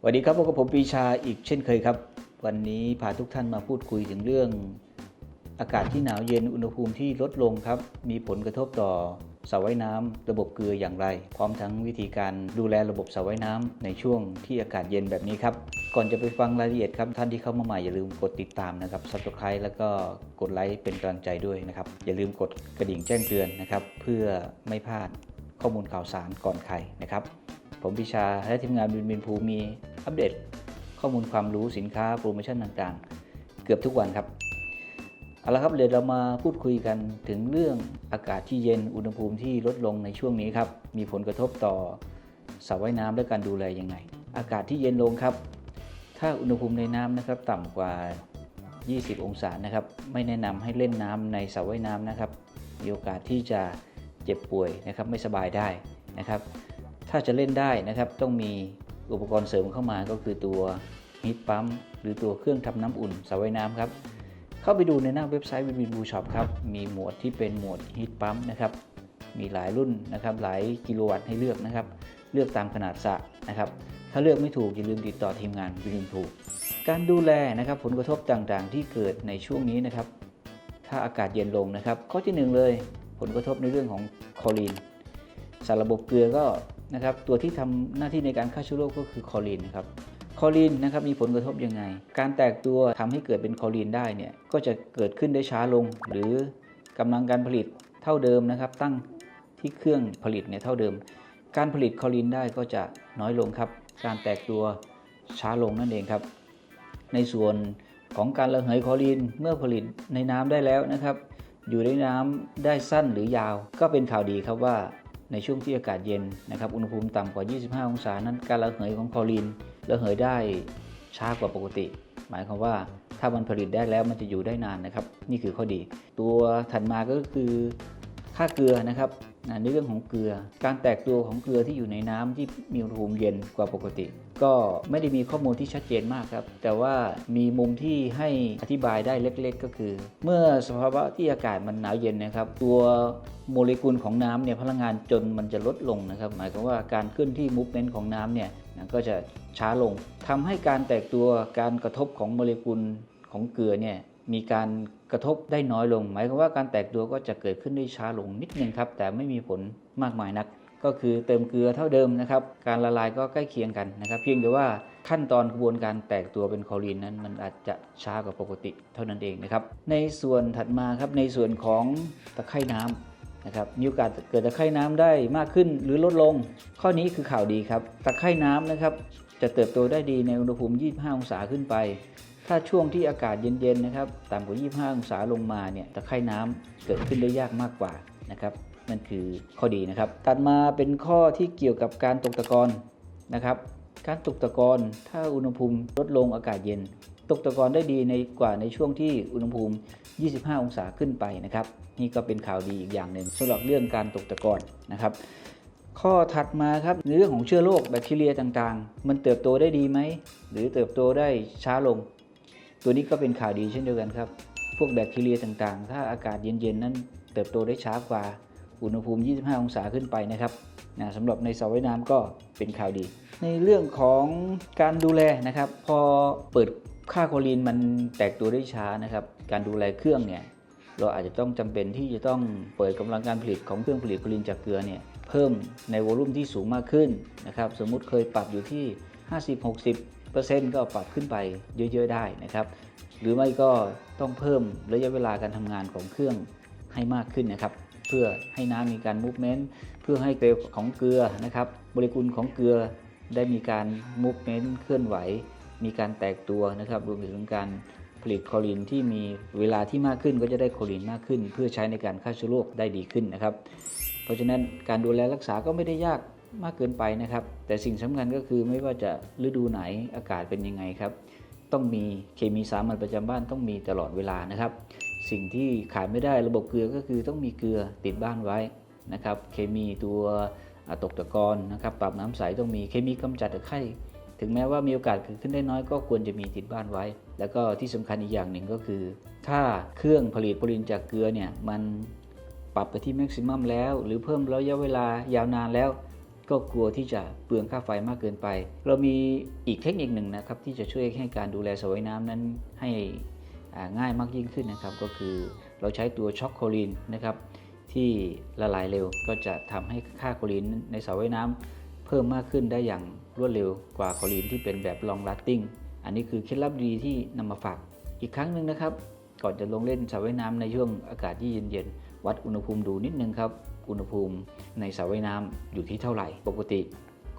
สวัสดีครับพบกับผมปีชาอีกเช่นเคยครับ วันนี้พาทุกท่านมาพูดคุยถึงเรื่อง อากาศที่หนาวเย็นอุณหภูมิที่ลดลงครับ มีผลกระทบต่อสระว่ายน้ำระบบเกลืออย่างไร พร้อมทั้งวิธีการดูแลระบบสระว่ายน้ำในช่วงที่อากาศเย็นแบบนี้ครับ ก่อนจะไปฟังรายละเอียดครับท่านที่เข้ามาใหม่อย่าลืมกดติดตามนะครับ subscribe แล้วก็กดไลค์เป็นกำลังใจด้วยนะครับอย่าลืมกดกระดิ่งแจ้งเตือนนะครับเพื่อไม่พลาดข้อมูลข่าวสารก่อนใครนะครับ ผมพิชาและทีมงานบินบินภูมีอัปเดตข้อมูลความรู้สินค้าโปรโมชั่นต่างๆ เกือบทุกวันครับเอาละครับเดี๋ยวเรามาพูดคุยกันถึงเรื่องอากาศที่เย็นอุณหภูมิที่ลดลงในช่วงนี้ครับมีผลกระทบต่อสระว่ายน้ำและการดูแลยังไง อากาศที่เย็นลงครับ ถ้าอุณหภูมิในน้ำนะครับต่ำกว่า 20 องศานะครับ ไม่แนะนำให้เล่นน้ำในสระว่ายน้ำนะครับ มีโอกาสที่จะเจ็บป่วยนะครับไม่สบายได้นะครับ ถ้าจะเล่นได้นะครับต้องมีอุปกรณ์เสริมเข้ามาก็คือตัวฮีทปั๊มหรือตัวเครื่องทำน้ำอุ่นสระว่ายน้ำครับเข้าไปดูในหน้าเว็บไซต์วินวินบูช็อปครับมีหมวดที่เป็นหมวดฮีทปั๊มนะครับมีหลายรุ่นนะครับหลายกิโลวัตต์ให้เลือกนะครับเลือกตามขนาดสระนะครับถ้าเลือกไม่ถูกอย่าลืมติดต่อทีมงานวินวินภูการดูแลนะครับผลกระทบต่างๆ ที่เกิดในช่วงนี้นะครับถ้าอากาศเย็นลงนะครับ ข้อที่หนึ่งเลย ผลกระทบในเรื่องของคลอรีนสารระบบเกลือก็ นะครับตัวที่ทำหน้าที่ในการฆ่าเชื้อโรคก็คือคอรีนนะครับคอรีนนะครับมีผลกระทบยังไง การแตกตัวทำให้เกิดเป็นคอรีนได้เนี่ยก็จะเกิดขึ้นได้ช้าลง หรือกำลังการผลิตเท่าเดิมนะครับ ตั้งที่เครื่องผลิตเนี่ยเท่าเดิม การผลิตคอรีนได้ก็จะน้อยลงครับ การแตกตัวช้าลงนั่นเองครับ ในส่วนของการระเหยคอรีนเมื่อผลิตในน้ำได้แล้วนะครับ อยู่ในน้ำได้สั้นหรือยาว ก็เป็นข่าวดีครับว่า ในช่วงที่อากาศเย็นนะครับอุณหภูมิต่ำกว่า 25 องศานั้นการระเหยของคลอรีนระเหยได้ช้ากว่าปกติ หมายความว่าถ้ามันผลิตได้แล้วมันจะอยู่ได้นานนะครับ นี่คือข้อดี ตัวถัดมาก็คือ ค่าเกลือนะครับในเรื่องของเกลือ การแตกตัวของเกลือที่อยู่ในน้ำที่มีอุณหภูมิเย็นกว่าปกติ ก็ไม่ได้มีข้อมูลที่ชัดเจนมากครับ แต่ว่ามีมุมที่ให้อธิบายได้เล็กๆ ก็คือ เมื่อสภาวะที่อากาศมันหนาวเย็นนะครับ ตัวโมเลกุลของน้ำเนี่ยพลังงานจนมันจะลดลงนะครับ หมายความว่าการเคลื่อนที่มูฟเมนต์ของน้ำเนี่ยก็จะช้าลงทำให้การแตกตัวการกระทบของโมเลกุลของเกลือเนี่ย มีการกระทบได้น้อยลง หมายความว่าการแตกตัวก็จะเกิดขึ้นได้ช้าลงนิดนึงครับ แต่ไม่มีผลมากมายนัก ก็คือเติมเกลือเท่าเดิมนะครับ การละลายก็ใกล้เคียงกันนะครับ เพียงแต่ว่าขั้นตอนกระบวนการแตกตัวเป็นคลอรีนนั้น มันอาจจะช้ากว่าปกติเท่านั้นเองนะครับ ในส่วนถัดมาครับในส่วนของตะไคร่น้ำนะครับมีโอกาสเกิดตะไคร่น้ำได้มากขึ้นหรือลดลง ข้อนี้คือข่าวดีครับ ตะไคร่น้ำนะครับจะเติบโตได้ดีในอุณหภูมิ 25 องศาขึ้นไป ถ้าช่วงที่อากาศเย็นๆนะครับต่ำกว่า 25 องศาลงมาเนี่ยตะไคร่น้ำเกิดขึ้นได้ยากมากกว่านะครับนั่นคือข้อดีนะครับ ตัดมาเป็นข้อที่เกี่ยวกับการตกตะกอนนะครับ การตกตะกอนถ้าอุณหภูมิลดลงอากาศเย็น ตกตะกอนได้ดีในกว่าในช่วงที่อุณหภูมิ 25 องศาขึ้นไปนะครับ นี่ก็เป็นข่าวดีอีกอย่างหนึ่งสำหรับเรื่องการตกตะกอนนะครับ ข้อถัดมาครับในเรื่องของเชื้อโรคแบคทีเรียต่างๆ มันเติบโตได้ดีไหมหรือเติบโตได้ช้าลง ตัวนี้ก็เป็นข่าวดีเช่นเดียวกันครับ พวกแบคทีเรียต่างๆ ถ้าอากาศเย็นๆ นั้นเติบโตได้ช้ากว่าอุณหภูมิ 25 องศาขึ้นไปนะครับนะสำหรับในสระว่ายน้ำก็เป็นข่าวดี ในเรื่องของการดูแลนะครับ พอเปิดค่าโคลีนมันแตกตัวได้ช้านะครับ การดูแลเครื่องเนี่ยเราอาจจะต้องจำเป็นที่จะต้องเปิดกำลังการผลิตของเครื่องผลิตโคลีนจากเกลือเนี่ยเพิ่มในวอลลุ่มที่สูงมากขึ้นนะครับ สมมุติเคยปรับอยู่ที่ 50 60 50-60%ก็ปรับขึ้นไปเยอะ ๆ ได้นะครับ หรือไม่ก็ต้องเพิ่มระยะเวลาการทำงานของเครื่องให้มากขึ้นนะครับ เพื่อให้น้ำมีการมูฟเมนต์เพื่อให้เกลียวของเกลือนะครับโมเลกุลของเกลือได้มีการมูฟเมนต์เคลื่อนไหว มีการแตกตัวนะครับรวมถึงการผลิตคลอรีนที่มีเวลาที่มากขึ้นก็จะได้คลอรีนมากขึ้น เพื่อใช้ในการฆ่าเชื้อโรคได้ดีขึ้นนะครับ เพราะฉะนั้นการดูแลรักษาก็ไม่ได้ยาก มากเกินไปนะครับ แต่สิ่งสำคัญก็คือไม่ว่าจะฤดูไหนอากาศเป็นยังไงครับ ต้องมีเคมีสามัญประจำบ้านต้องมีตลอดเวลานะครับ สิ่งที่ขาดไม่ได้ระบบเกลือก็คือต้องมีเกลือติดบ้านไว้นะครับ เคมีตัวตกตะกอนนะครับ ปรับน้ำใสต้องมีเคมีกำจัดตะไคร่ถึงแม้ว่ามีโอกาสเกิดขึ้นได้น้อยก็ควรจะมีติดบ้านไว้ แล้วก็ที่สำคัญอีกอย่างหนึ่งก็คือ ถ้าเครื่องผลิตโพลินจากเกลือเนี่ยมันปรับไปที่แม็กซิมัมแล้ว หรือเพิ่มระยะเวลายาวนานแล้ว ก็กลัวที่จะเปลืองค่าไฟมากเกินไป เรามีอีกเทคนิคหนึ่งนะครับที่จะช่วยให้การดูแลสระว่ายน้ำนั้นให้ง่ายมากยิ่งขึ้นนะครับ ก็คือเราใช้ตัวช็อกโคลีนนะครับที่ละลายเร็วก็จะทำให้ค่าโคลีนในสระว่ายน้ำเพิ่มมากขึ้นได้อย่างรวดเร็วกว่าโคลีนที่เป็นแบบ long lasting อันนี้คือเคล็ดลับดีที่นำมาฝากอีกครั้งหนึ่งนะครับ ก่อนจะลงเล่นสระว่ายน้ำในช่วงอากาศที่เย็นๆวัดอุณหภูมิดูนิดนึงครับ อุณหภูมิในสระว่ายน้ำอยู่ที่เท่าไหร่ ปกติ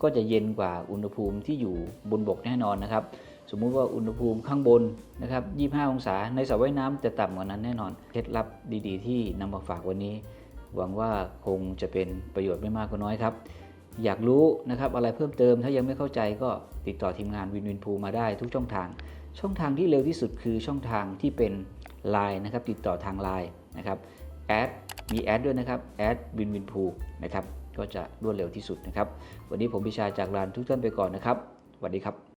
ก็จะเย็นกว่าอุณหภูมิที่อยู่บนบกแน่นอนนะครับ สมมุติว่าอุณหภูมิข้างบนนะครับ 25 องศา ในสระว่ายน้ำจะต่ำกว่านั้นแน่นอน เคล็ดลับดีๆ ที่นำมาฝากวันนี้ หวังว่าคงจะเป็นประโยชน์ไม่มากก็น้อยครับ อยากรู้นะครับอะไรเพิ่มเติม ถ้ายังไม่เข้าใจก็ติดต่อทีมงานวินวินพูมาได้ทุกช่องทาง ช่องทางที่เร็วที่สุดคือช่องทางที่เป็น Line นะครับ ติดต่อทาง Line นะครับแอด มีแอดด้วยนะครับแอดวินวินพูนะครับก็จะรวดเร็วที่สุดนะครับ วันนี้ผมพิชาจากลานทุกท่านไปก่อนนะครับสวัสดีครับ